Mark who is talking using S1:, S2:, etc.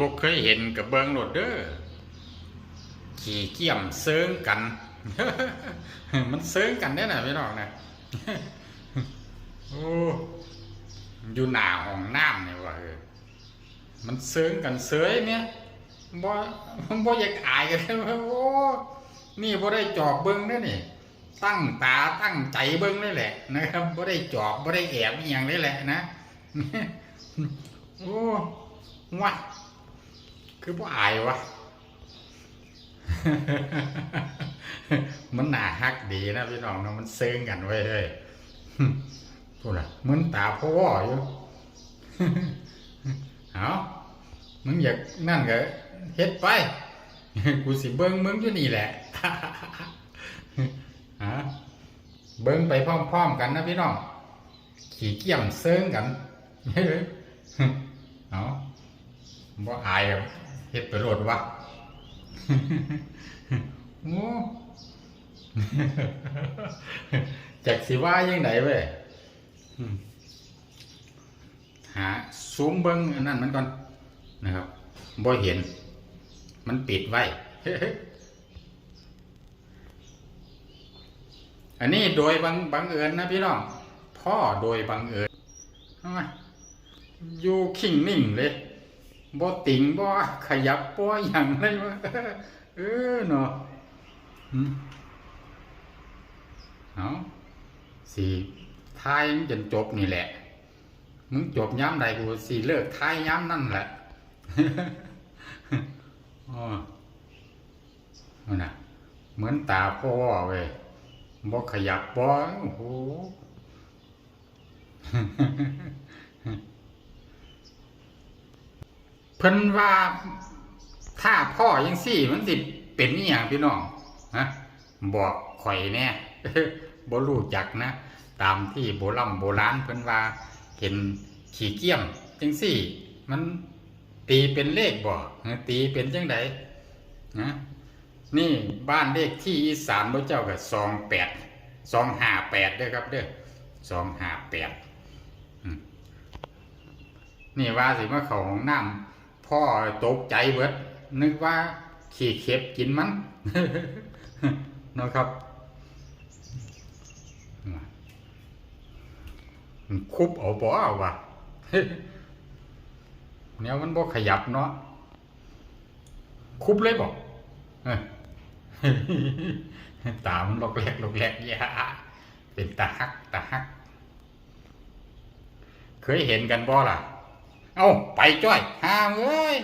S1: บ่เคยเห็นกับเบิงโหลดเด้อขี่เกี่ยมเซิงกัน มันเซิงกันเนี่ยนะพี่น้องนะโอ้อยู่หน้าห้องน้ำเนี่ยว่าเออมันเซิงกันเสยเนี่ยบ่บ่อยากอายกันเลยว่าโอ้นี่บ่ได้จอบเบิ่งเด้อนี่ ตั้งตาตั้งใจเบิ่งเลยแหละนะครับบ่ได้จอบบ่ได้แอบอย่างเลยแหละนะ โอ้วะ คือบ่อายวะ มันหนาฮักดีนะพี่น้องเนาะมันเซิงกันไว้เลยพูดละเหมือนตาพ่ออยู่เอามึงอยากนั่นก็เฮ็ดไป กูสิเบิ้งมึงอยู่นี่แหละฮะเบิ้งไปพร้อมๆกันนะพี่น้อง ขี่เกี่ยมเซิงกัน เอาบ่อายอะ ฮ็ดไปโลดวะโอ้จักสิว่ายังไงเว้ยอืมหาซูมเบิ้งอันนั้นมันก่อนนะครับบ่เห็น มันปิดไว้ อันนี้โดยบังบังเอิญนะพี่น้อง พ่อโดยบังเอิญเอามาอยู่ขิงนิ่งเลย บ่ติงบ่ขยับบ่อย่างเลยวะเออเนาะอืมเอาสีทายมันจนจบนี่แหละ มึงจบย้ำใดกูสี่เลิกทายย้ำนั่นแหละอ๋อนั่นน่ะเหมือนตาพ่อเว้ยบ่ขยับบ่โอ้โห เพิ่นว่าถ้าพ่อยังสี่ มันสิเป็นนี่อย่างพี่น้องฮะบอกข่อยแน่บ่รู้จักนะ ตามที่โบราณโบราณเพิ่นว่า เห็นขี่เกี้ยมจังสี่ มันตีเป็นเลขบ่อตีเป็นจังไดนะนี่บ้านเลขที่อีสานพระเจ้าก็สองแปดสองห้าแปดเด้อครับเด้อสองห้าแปดนี่ว่าสิมาเขาห้องน้ำ พ่อตกใจเบิด นึกว่าขี่เข็บกินมันเนะครับมันคุบเอาบ่เอาวะเนี่ยมันบ่ขยับเนาะคุบเลยบอกตามันลอกแหลกลอกแหลกยาเป็นตาฮักตาฮัก เคยเห็นกันบ่ล่ะ เอาไปจ้อยห้ามเอ้ย